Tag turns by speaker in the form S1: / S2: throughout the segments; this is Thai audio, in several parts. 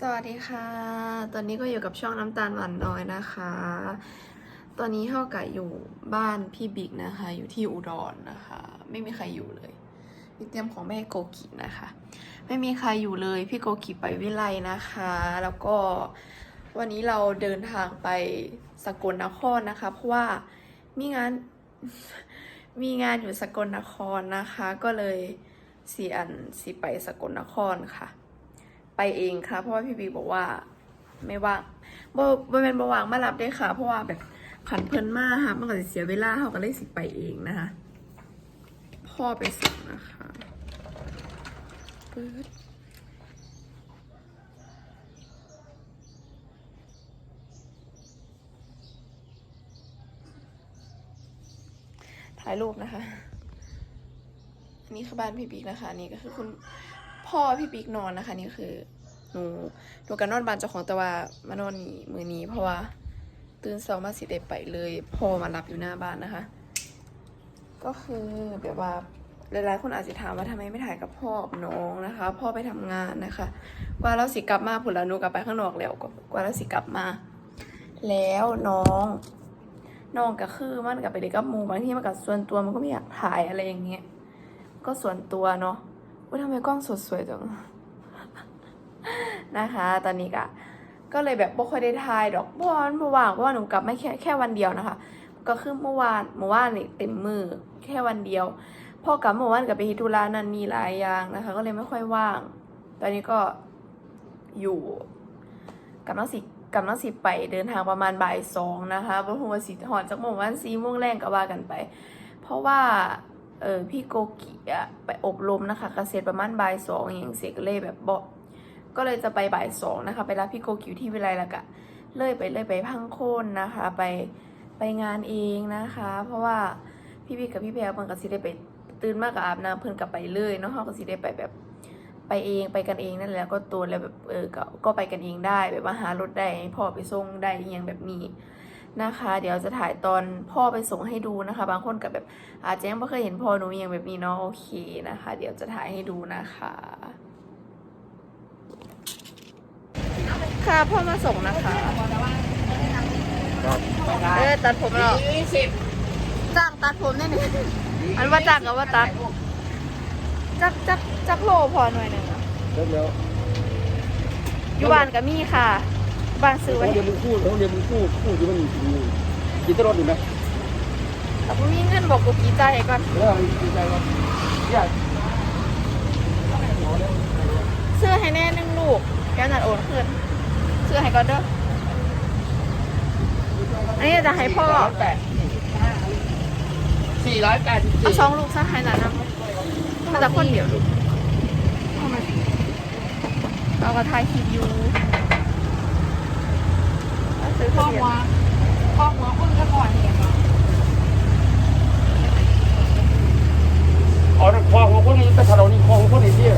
S1: สวัสดีค่ะ ตอนนี้ก็อยู่กับช่องน้ำตาลหวานน้อยนะคะ ตอนนี้เท่ากับอยู่บ้านพี่บิ๊กนะคะ อยู่ที่อุดรนะคะ ไม่มีใครอยู่เลยมีเตรียมของแม่โกกินะคะ ไม่มีใครอยู่เลย พี่โกกิไปวิไลนะคะ แล้วก็วันนี้เราเดินทางไปสกลนครนะคะ เพราะว่ามีงาน มีงานอยู่สกลนครนะคะ ก็เลยสีอันสีไปสกลนครค่ะ ไปเองค่ะ เพราะว่าพี่บีบอกว่าไม่ว่างบ่บ่เป็นบ่ว่างมารับได้ค่ะ เพราะว่าแบบขันเพลินมากค่ะมันก็จะเสียเวลาเขาก็เลยสิไปเองนะคะ พ่อไปส่งนะคะปึ๊ดถ่ายรูปนะคะนนี้คือบ้านพี่บิ๊กนะคะ นี่ก็คือคุณ พ่อพี่บิ๊กนอนนะคะ นี่คือหนูหนูกันนอนบ้านเจ้าของแต่ว่ามานอนนี่มือนี้ เพราะว่าตื่นเช้ามาสิได้ไปเลยพ่อมารับอยู่หน้าบ้านนะคะ ก็คือแบบว่าหลายๆคนอาจจะถามว่าทำไมไม่ถ่ายกับพ่อกับน้องนะคะ พ่อไปทำงานนะคะ กว่าเราสิกลับมาผุนละนูกลับไปข้างนอกแล้วกว่าเราสิกลับมา แล้วน้องน้องก็คือมันกับไปเด็กกับมูบางที่มันกับส่วนตัวมันก็ไม่อยากถ่ายอะไรอย่างเงี้ยก็ส่วนตัวเนาะ ว่าทำไมกล้องสดสวยจัง นะคะ ตอนนี้ก็ก็เลยแบบบ่ค่อยได้ถ่ายดอกบ่วันบ่ว่างเพราะว่าหนูกลับไม่แค่แค่วันเดียวนะคะ ก็คือเมื่อวานเมื่อวานนี่เต็มมือแค่วันเดียวพ่อกลับเมื่อวานกับไปฮ็ดธุระนั่นนี่หลายอย่างนะคะ ก็เลยไม่ค่อยว่าง ตอนนี้ก็อยู่กับน้องสิกับน้องสิไปเดินทางประมาณบ่ายสองนะคะเพราะว่าสิหอดจากโมงวันสี่โมงแรงก็ว่ากันไป เพราะว่า เออพี่โกกิอะไปอบรมนะคะเกษตรประมาณบ่ายสองอย่างเสกเลยแบบบอกก็เลยจะไปบ่ายสองนะคะ ไปรับพี่โกกิที่วิไลล้วก็เลยไปเลยไปพังโคนนะคะ ไปไปงานเองนะคะ เพราะว่าพี่พี่กับพี่แพรเพิ่นก็สิได้ไปตื่นมากกับอาบน้ำเพิ่นก็ไปเลยเนาะเขาก็สิได้ไปแบบไปเองไปกันเองนั่นแหละก็ตัวแล้วแบบเออก็ไปกันเองได้แบบว่าหารถได้พ่อไปส่งได้อย่างแบบนี้ นะคะ เดี๋ยวจะถ่ายตอนพ่อไปส่งให้ดูนะคะ บางคนกับแบบอาจจะยังไม่เคยเห็นพ่อหนูอย่างแบบนี้เนาะโอเคนะคะ เดี๋ยวจะถ่ายให้ดูนะคะ ค่ะพ่อมาส่งนะคะเออตัดผมแล้วจ้างตัดผมได้หนึ่งอันว่าจ้างกับว่าตัดจักจักจักโลพอหน่อยหนึ่งอะ
S2: เริ่มแล้ว
S1: อยู่บ้านกับมี่ค่ะ บ้านซื้อ
S2: โร
S1: ไว้
S2: งเรียนมึงพูดโรงเรียนมึงพูดพูดอยู่มันอยู่กินตลอดอยู่นะ
S1: แต่พ่มีเงินบอกกูกี่ใจายก่อน
S2: แล้วดีใจว่าอยาก
S1: เสื้อให้แน่หนึ่งลูกแกนัดโอนคืนเสื้อให้ก่อนเด้ออันนี้จะให้พ่อ
S2: แปดสี่ร้อยแปดสิบ
S1: เอา
S2: สี่
S1: สองลูกซะให้หลานนะมันจะคนเดียวลูกเอามาเราก็ถ่ายคลิปอยู่เอา ซื้อข้าวเหนียว
S3: ครอบครัวคุณก็ก่อนเห็น
S2: อ๋อคอของคนนี้แต่ถ้าเรานี่คอของคนนี้ที่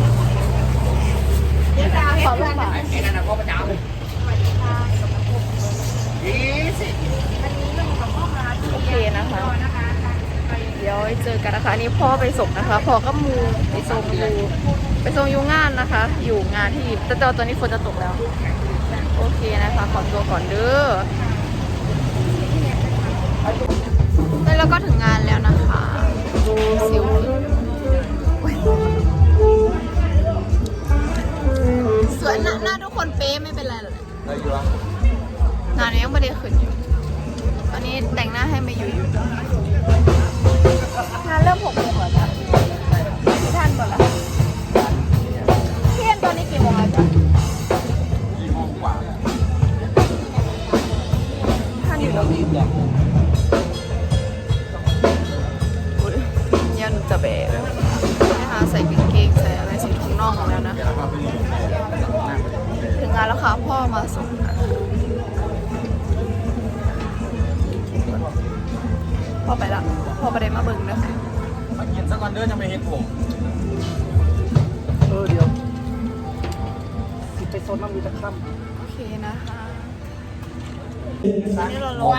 S1: ขอลูกบาท
S2: ไอ้นั่นนะคอประจำเลยยี่สิบ
S1: โอเคนะคะ เดี๋ยวไว้เจอกันนะคะอันนี่พ่อไปส่งนะคะพ่อก็มูไปส่งอยู่ไปส่งอยู่งานนะคะ อยู่งานที่แต่ตอนนี้ฝนจะตกแล้ว โอเคนะคะ ขอตัวก่อนเด้อแล้วก็ถึงงานแล้วนะคะซิวสวยหน้าหน้าทุกคนเป๊ะไม่เป็นไรหรอก
S2: อะไรอยู่วะ
S1: งานนี้ยังไม่ได้ขึ้นอยู่ ตอนนี้แต่งหน้าให้มาอยู่อยู่งานเริ่มหกโมงเหรอจ๊ะท่านก่อนละเที่ยงตอนนี้กี่โมงแล้วจ๊ะ แล้วค่ะ พ่อมาส่งนะคะพ่อไปละพ่อไปได้มาเบิ่งนะคะ
S2: มากินสักวันเด้อจะไม่เห็นผม เออเดี๋ยวสิไปโซนน้ำมีตะค่ำ
S1: โอเคนะคะนี่เราลง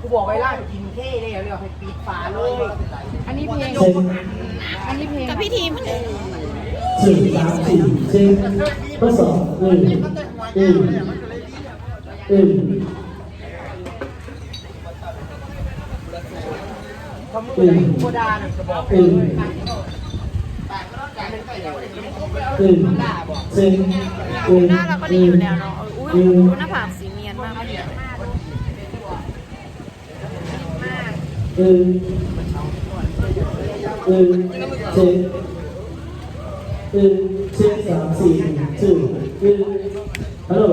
S3: กูบอกไว้ล่ากินเท่เลยเดี๋ยวให้ปิดฝาเลย อันนี้เพลง อันนี้เพลง
S1: กับพี่ทีม
S4: สี่สามสี่เช็คข้อสองหนึ่งหนึ่งหนึ่ง
S3: ทำมือโคดาเนี่ยจะบอก
S4: หนึ่งหนึ่งหนึ่ง
S1: หน้าเราก็ดีอยู่แล้วเนาะอุ้ย
S4: หนึ่ง
S1: ดูหน้าผากสีเนียนมากเลย
S4: หนึ่งหนึ่งเช็ค หนึ่งเช็คสามสี่ชื่อหนึ่งฮัลโหล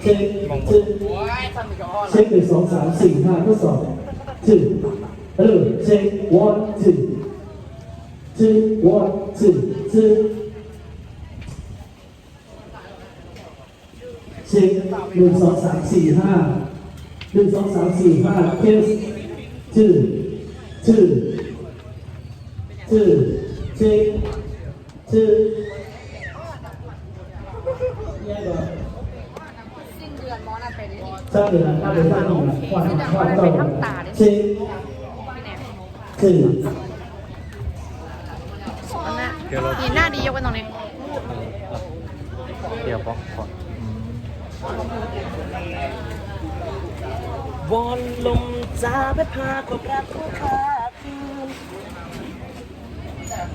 S4: เช็คเช็คเช็คหนึ่งสองสามสี่ห้าทดสอบ two ฮัลโหลเช็ค one two two one two two เช็คหนึ่งสองสามสี่ห้าหนึ่งสองสามสี่ห้า case two two two เช็ค two แย่ก่อน
S3: สิ้นเดือนมอนาเป็นนี่
S4: ถ้าเดเราเป็นตั้งอยู่ขวานขวานต่อเช็คคือ
S1: อันน่ะนี่หน้าดียกไว้ตรงนี้
S2: เดี๋ยวบอกก่อนวอนลมจ้าไปพาความรักของข้า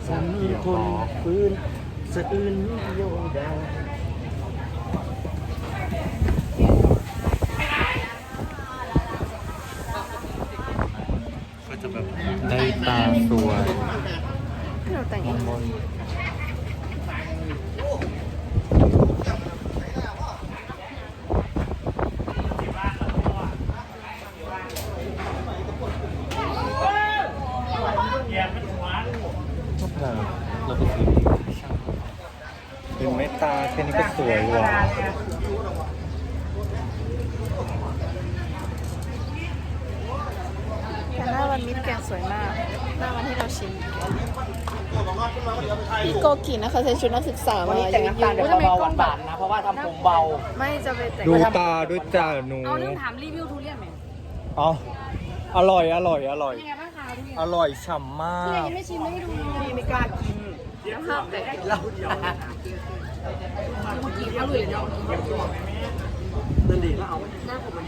S2: ฉันคนฟื้นสะอื้นโยงดาวก็จะแบบได้ตาสวย
S1: ที่เราแต่งเอง
S2: มนเราไปซื้อเป็นเม ตตาแค่นี้ก็สวยว่ะ
S1: แต่หน้าวันมิดแกนสวยมาก หน้าวันที่เราชิมพี่โกกินะคะใส่ชุดนักศึกษา
S3: วัน
S1: มา
S3: นี้แต่งน้ำตาลเดี๋ยวเบาๆหวานๆนะ เพราะว่าทำผมเบา
S1: ไม่จะไปแต่ง
S2: ดูตาด้วยจ้าหนู
S3: เอาเรื่องถามรีวิวทุเรียนไหม
S2: เอาอร่อยอร่อยอร่อย
S3: ยังไงบ้างคะทุเรียน
S2: อร่อยฉ่ำมา
S3: ที่ไหน
S2: ก
S3: ยังไม่ชิมไม่ให้ดูพี่ไม่กล้ากิน
S1: ห้ามแต่ง
S3: เรา เมื่อกี้เขาเลยเนาะนั่นดีแล้วเอาหน้าผมมัน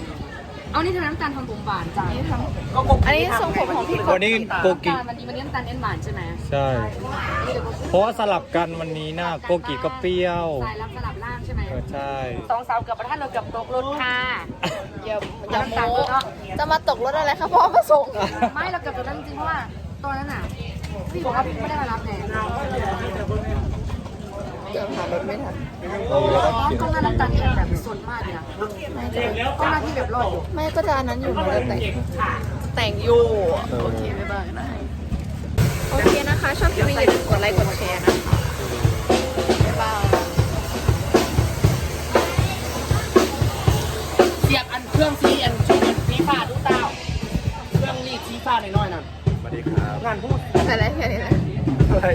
S3: เอานี่เธอน้ำตาลทำผมหวานจ้ะ
S1: นี่ท
S3: ก็ำ
S1: อันนี้ทรงผมของพี่โก
S2: วันนี้โกกิ
S3: น้ำตาลวันนี้วันนี้น้ำตาลเอ็นหวานใช่ไหม
S2: ใช่ เพราะว่าสลับกันวันนี้น่ะโกกิก็เปรี้ยว
S3: สายรับสลับล่างใช่ไหม
S2: เออใช่
S3: สองสาวเกือบประทัดเราเกือบตกรถค่ะ
S1: อย่าอย่าโม้จะมาตกรถอะไรคะพ่อมาส่ง
S3: ไม่เราเกือบจะนั่งจริงเพราะว่าตอนนั้นน่ะพี่บอกว่าพี่ไม่ได้มารับไง
S1: เกือบหารถไม่ทัน
S3: กล้องหน้าน้ำตาลแบบแบบสนมากเลยนะกล้องหน้าที่แบบรอดอยู่
S1: ไม่ก็จะอันนั้นอยู่มันจะแต่งแต่งอยู่โอเคบ๊ายบายนะโอเคนะคะ ชอบคลิปนี้อย่าลืมกดไลค์กดแชร์นะคะบ๊ายบาย
S3: เสียบอันเครื่องซีอันชุดสีฟ้าดูเต้าเครื่องรีดสีฟ้าหน่อยๆน่ะ
S2: สวัสดีครับ
S3: งานพูด
S1: แต่ละแค่นี้แหละ
S2: อะไร